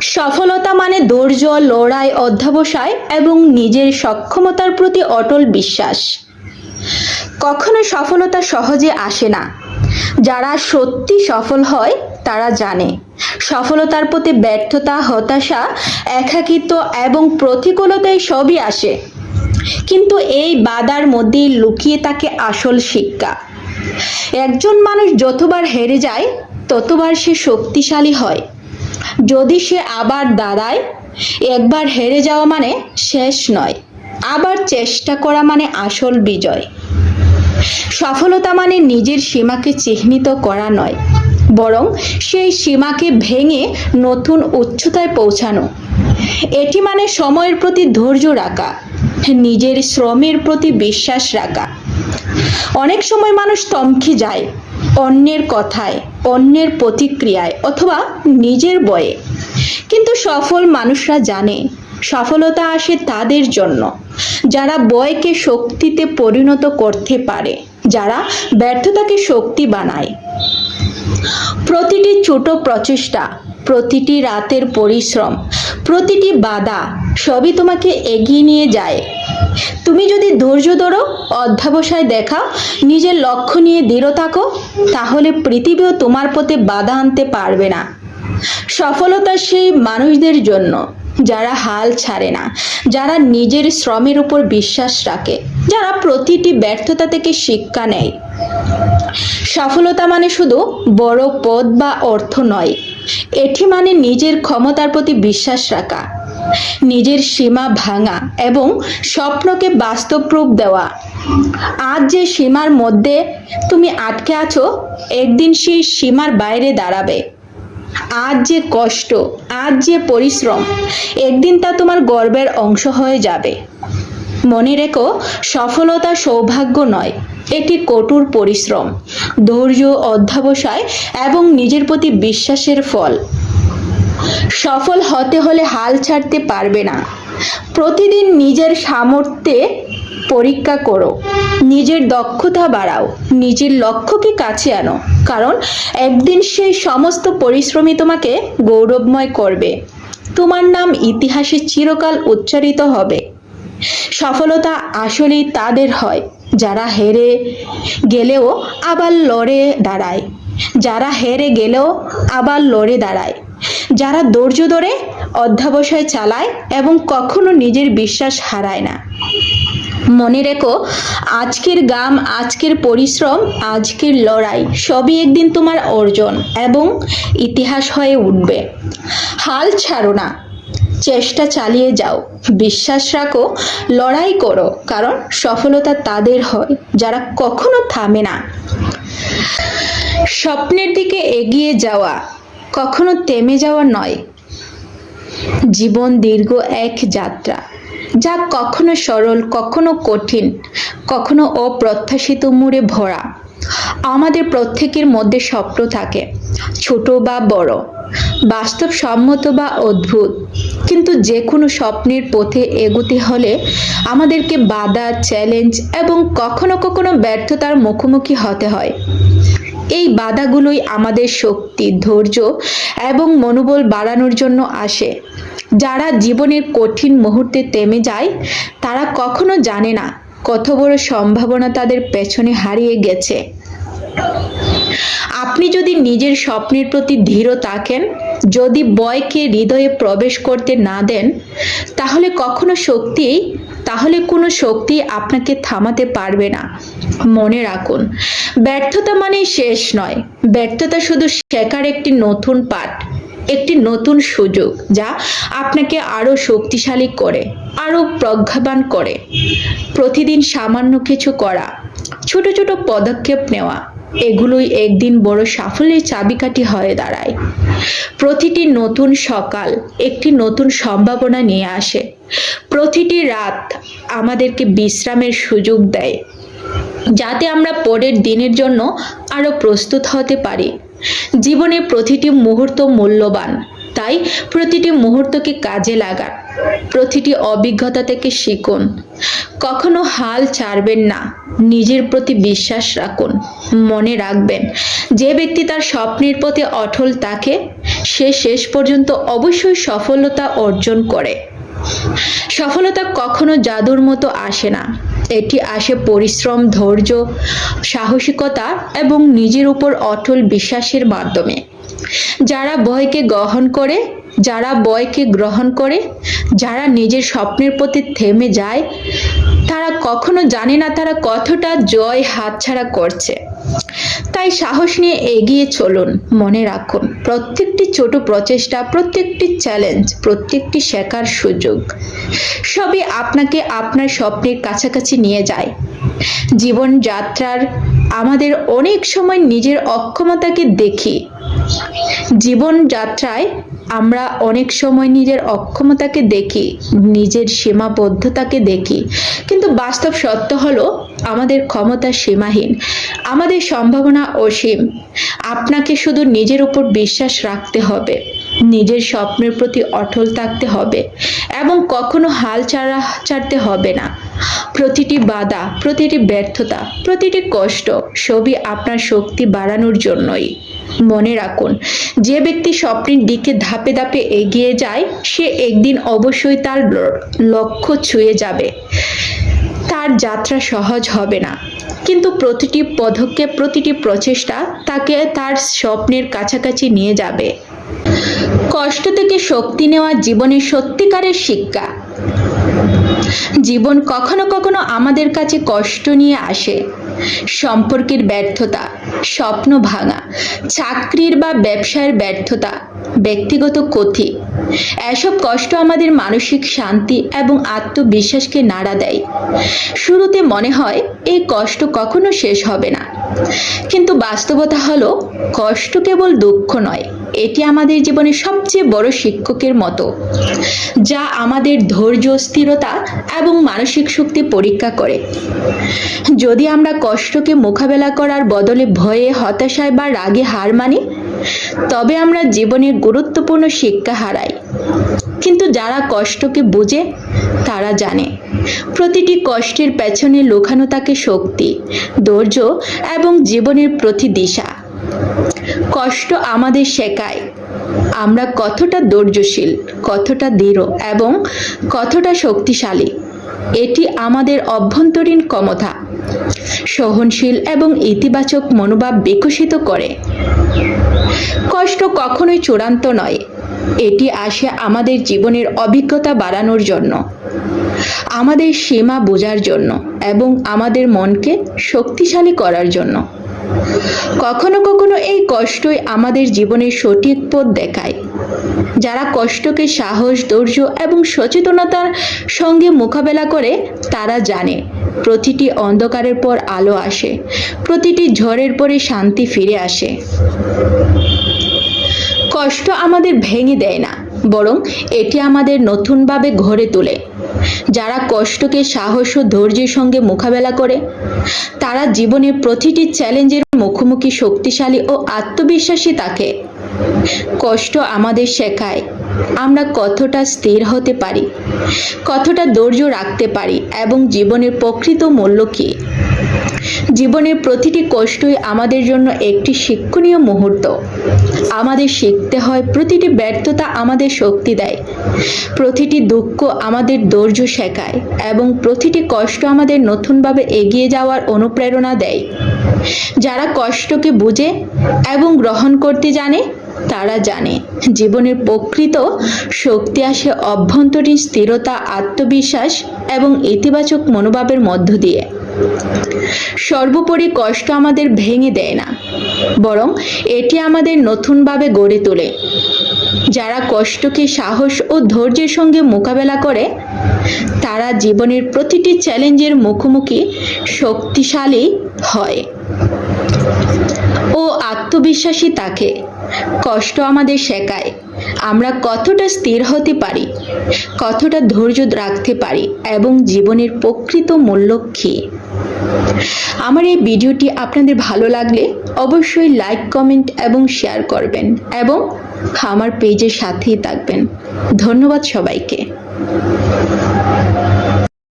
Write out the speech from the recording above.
সফলতা মানে ধৈর্য, লড়াই, অধ্যাবসায় এবং নিজের সক্ষমতার প্রতি অটল বিশ্বাস। কখনো সফলতা সহজে আসে না। যারা সত্যি সফল হয়, তারা জানে, সফলতার প্রতি ব্যর্থতা, হতাশা, একাকিত্ব এবং প্রতিকূলতায় সবই আসে। কিন্তু এই বাধার মধ্যেই লুকিয়ে থাকে আসল শিক্ষা। একজন মানুষ যতবার হেরে যায়, ততবার সে শক্তিশালী হয়। যদি সে আবার দাঁড়ায়, একবার হেরে যাওয়া মানে শেষ নয়, আবার চেষ্টা করা মানে আসল বিজয়। সফলতা মানে নিজের সীমাকে চিহ্নিত করা নয়, বরং সেই সীমাকে ভেঙে নতুন উচ্চতায় পৌঁছানো। এটি মানে সময়ের প্রতি ধৈর্য রাখা, নিজের শ্রমের প্রতি বিশ্বাস রাখা। অনেক সময় মানুষ থমকে যায় অন্যের কথায়, অন্যের প্রতিক্রিয়ায় অথবা নিজের বয়ে। কিন্তু সফল মানুষরা জানে, সফলতা আসে তাদের জন্য। যারা বয়কে শক্তিতে পরিণত করতে পারে, যারা ব্যর্থতাকে শক্তি বানায়। প্রতিটি ছোট প্রচেষ্টা, প্রতিটি রাতের পরিশ্রম, প্রতিটি বাধা সবই তোমাকে এগিয়ে নিয়ে যায়। তুমি যদি ধৈর্য ধরো, অধ্যাবসায় দেখাও, নিজের লক্ষ্য নিয়ে দৃঢ় থাকো, তাহলে পৃথিবীও তোমার পথে বাধা আনতে পারবে না। সফলতা সেই মানুষদের জন্য, যারা হাল ছাড়ে না, যারা নিজের শ্রমের উপর বিশ্বাস রাখে, যারা প্রতিটি ব্যর্থতা থেকে শিক্ষা নেয়। সফলতা মানে শুধু বড় পদ বা অর্থ নয়, এটি মানে নিজের ক্ষমতার প্রতি বিশ্বাস রাখা। নিজের সীমা ভাঙা এবং স্বপ্নকে বাস্তব রূপ দেওয়া। আজ যে সীমার মধ্যে তুমি আটকে আছো, একদিন সেই সীমার বাইরে দাঁড়াবে। আজ যে কষ্ট, আজ যে পরিশ্রম, একদিন তা তোমার গর্বের অংশ হয়ে যাবে। মনে রেখো, সফলতা সৌভাগ্য নয়, এটি কঠোর পরিশ্রম, ধৈর্য, অধ্যাবসায় এবং নিজের প্রতি বিশ্বাসের ফল। সফল হতে হলে হাল ছাড়তে পারবে না। প্রতিদিন নিজের সামর্থ্যে পরীক্ষা করো। নিজের দক্ষতা বাড়াও। নিজের লক্ষ্যকে কাছে আনো। কারণ একদিন সেই সমস্ত পরিশ্রমী তোমাকে গৌরবময় করবে। তোমার নাম ইতিহাসে চিরকাল উচ্চারিত হবে। সফলতা আসলেই তাদের হয়। যারা হেরে গেলেও আবার লড়ে দাঁড়ায়। যারা হেরে গেলেও আবার লড়ে দাঁড়ায়। যারা ধৈর্য ধরে অধ্যাবসায় চালায় এবং কখনো নিজের বিশ্বাস হারায় না। মনে রেখো, আজকের গাম আজকের পরিশ্রম, আজকের লড়াই সবই একদিন তোমার অর্জন এবং ইতিহাস হয়ে উঠবে। হাল ছাড়ো না, চেষ্টা চালিয়ে যাও, বিশ্বাস রাখো, লড়াই করো, কারণ সফলতা তাদের হয়, যারা কখনো থামে না। স্বপ্নের দিকে এগিয়ে যাওয়া কখনো থেমে যাওয়া নয়। জীবন দীর্ঘ এক যাত্রা, যা কখনো সরল, কখনো কঠিন, কখনো অপ্রত্যাশিত মুড়ে ভরা। আমাদের প্রত্যেকের মধ্যে স্বপ্ন থাকে, ছোট বা বড়, বাস্তবসম্মত বা অদ্ভুত। কিন্তু যে কোনো স্বপ্নের পথে এগোতে হলে আমাদেরকে বাধা চ্যালেঞ্জ এবং কখনো কখনো ব্যর্থতার মুখোমুখি হতে হয়। এই বাধাগুলোই আমাদের শক্তি, ধৈর্য এবং মনোবল বাড়ানোর জন্য আসে। যারা জীবনের কঠিন মুহূর্তে থেমে যায়, তারা কখনো জানে না কত বড় সম্ভাবনা তাদের পেছনে হারিয়ে গেছে। আপনি যদি নিজের স্বপ্নের প্রতি ধীর থাকেন, যদি বয়কে হৃদয়ে প্রবেশ করতে না দেন, তাহলে কখনো শক্তি, তাহলে কোনো শক্তি আপনাকে থামাতে পারবে না। মনে রাখুন, ব্যর্থতা মানে শেষ নয়। ব্যর্থতা শুধু শেখার একটি নতুন পাঠ, একটি নতুন সুযোগ যা আপনাকে আরও শক্তিশালী করে আরও প্রজ্ঞাবান করে। প্রতিদিন সামান্য কিছু করা, ছোট ছোট পদক্ষেপ নেওয়া, এগুলোই একদিন বড় সাফল্যের চাবিকাঠি হয়ে দাঁড়ায়। প্রতিটি নতুন সকাল একটি নতুন সম্ভাবনা নিয়ে আসে। প্রতিটি রাত আমাদেরকে বিশ্রামের সুযোগ দেয়। যাতে আমরা পরের দিনের জন্য আরও প্রস্তুত হতে পারি। জীবনে প্রতিটি মুহূর্ত মূল্যবান, তাই প্রতিটি মুহূর্তকে কাজে লাগান, প্রতিটি অভিজ্ঞতা থেকে শিখুন। কখনো হাল ছাড়বেন না, নিজের প্রতি বিশ্বাস রাখুন, মনে রাখবেন, যে ব্যক্তি তার স্বপ্নের পথে অটল থাকে, সে শেষ পর্যন্ত অবশ্যই সফলতা অর্জন করে। সফলতা কখনো জাদুর মতো আসে না। এটি আসে পরিশ্রম, ধৈর্য, সাহসিকতা এবং নিজের উপর অটল বিশ্বাসের মাধ্যমে। যারা ভয়কে গ্রহণ করে, যারা বয়কে গ্রহণ করে, যারা নিজের স্বপ্নের প্রতি থেমে যায়, তারা কখনো জানে না তারা কতটা জয় হাতছাড়া করছে। তাই সাহস নিয়ে এগিয়ে চলুন, মনে রাখুন, প্রত্যেকটি ছোট প্রচেষ্টা, প্রত্যেকটি চ্যালেঞ্জ প্রত্যেকটি শেখার সুযোগ, সবই আপনাকে আপনার স্বপ্নের কাছাকাছি নিয়ে যায়। জীবন যাত্রার আমাদের অনেক সময় নিজের অক্ষমতাকে দেখি। জীবন যাত্রায় আমরা অনেক সময় নিজের অক্ষমতাকে দেখি, নিজের সীমাবদ্ধতাকে দেখি। কিন্তু বাস্তব সত্য হলো, আমাদের ক্ষমতা সীমাহীন। আমাদের সম্ভাবনা অসীম। আপনাকে শুধু নিজের উপর বিশ্বাস রাখতে হবে। নিজের স্বপ্নের প্রতি অটল থাকতে হবে এবং কখনো হাল ছাড়া, ছাড়তে হবে না। প্রতিটি বাধা, প্রতিটি ব্যর্থতা, প্রতিটি কষ্ট সবই আপনার শক্তি বাড়ানোর জন্যই। মনে রাখুন, যে ব্যক্তি স্বপ্নের দিকে ধাপে ধাপে এগিয়ে যায়, সে একদিন অবশ্যই তার লক্ষ্য ছুঁয়ে যাবে। তার যাত্রা সহজ হবে না। কিন্তু প্রতিটি পদক্ষেপ, প্রতিটি প্রচেষ্টা তাকে তার স্বপ্নের কাছাকাছি নিয়ে যাবে। কষ্ট থেকে শক্তি নেওয়া জীবনের সত্যিকারের শিক্ষা। জীবন কখনো কখনো আমাদের কাছে কষ্ট নিয়ে আসে। সম্পর্কের ব্যর্থতা স্বপ্ন ভাঙা, চাকরির বা ব্যবসায়ের ব্যর্থতা, ব্যক্তিগত কথি এসব কষ্ট আমাদের মানসিক শান্তি এবং আত্মবিশ্বাসকে নাড়া দেয়। শুরুতে মনে হয় এই কষ্ট কখনো শেষ হবে না। কিন্তু বাস্তবতা হলো, কষ্ট কেবল দুঃখ নয়। এটি আমাদের জীবনের সবচেয়ে বড় শিক্ষকের মতো, যা আমাদের ধৈর্য, স্থিরতা এবং মানসিক শক্তি পরীক্ষা করে। যদি আমরা কষ্টকে মোকাবেলা করার বদলে ভয়ে, হতাশায় বা রাগে হার মানি, তবে আমরা জীবনের গুরুত্বপূর্ণ শিক্ষা হারাই। কিন্তু যারা কষ্টকে বুঝে, তারা জানে, প্রতিটি কষ্টের পেছনে লুকানো থাকে শক্তি, ধৈর্য এবং জীবনের প্রতি দিশা কষ্ট আমাদের শেখায়। আমরা কতটা ধৈর্যশীল, কতটা দৃঢ় এবং কতটা শক্তিশালী, এটি আমাদের অভ্যন্তরীণ ক্ষমতা। সহনশীল এবং ইতিবাচক মনোভাব বিকশিত করে। কষ্ট কখনোই চূড়ান্ত নয়, এটি আসে আমাদের জীবনের অভিজ্ঞতা বাড়ানোর জন্য, আমাদের সীমা বোঝার জন্য এবং আমাদের মনকে শক্তিশালী করার জন্য। কখনো কখনো এই কষ্টই আমাদের জীবনের সঠিক পথ দেখায়। যারা কষ্টকে সাহস, ধৈর্য এবং সচেতনতার সঙ্গে মোকাবেলা করে, তারা জানে, প্রতিটি অন্ধকারের পর আলো আসে, প্রতিটি ঝড়ের পরে শান্তি ফিরে আসে। কষ্ট আমাদের ভেঙে দেয় না বরং এটি আমাদের নতুনভাবে গড়ে তোলে। যারা কষ্টকে, সাহস ও ধৈর্যের সঙ্গে মোকাবেলা করে, তারা জীবনের প্রতিটি চ্যালেঞ্জের মুখোমুখি শক্তিশালী ও আত্মবিশ্বাসী তাকে। কষ্ট আমাদের শেখায়। আমরা কতটা স্থির হতে পারি? কতটা ধৈর্য রাখতে পারি? এবং জীবনের প্রকৃত মূল্য কী? জীবনের প্রতিটি কষ্টই আমাদের জন্য একটি শিক্ষণীয় মুহূর্ত। আমাদের শিখতে হয় প্রতিটি ব্যর্থতা আমাদের শক্তি দেয়। প্রতিটি দুঃখ আমাদের ধৈর্য শেখায় এবং প্রতিটি কষ্ট আমাদের নতুনভাবে এগিয়ে যাওয়ার অনুপ্রেরণা দেয়। যারা কষ্টকে বুঝে এবং গ্রহণ করতে জানে তারা জানে। জীবনের প্রকৃত শক্তি আসে অভ্যন্তরীণ স্থিরতা, আত্মবিশ্বাস এবং ইতিবাচক মনোভাবের মধ্য দিয়ে। সর্বোপরি কষ্ট আমাদের ভেঙে দেয় না, বরং এটি আমাদের নতুনভাবে গড়ে তোলে। যারা কষ্টকে সাহস ও ধৈর্যের সঙ্গে মোকাবেলা করে, তারা জীবনের প্রতিটি চ্যালেঞ্জের মুখোমুখি শক্তিশালী হয় ও আত্মবিশ্বাসী থাকে। কষ্ট আমাদের শেখায়। আমরা কতটা স্থির হতে পারি, কতটা ধৈর্য রাখতে পারি এবং জীবনের প্রকৃত মূল্য কী? আমার এই ভিডিওটি আপনাদের ভালো লাগলে অবশ্যই লাইক কমেন্ট এবং শেয়ার করবেন এবং আমার পেজের সাথেই থাকবেন। ধন্যবাদ সবাইকে।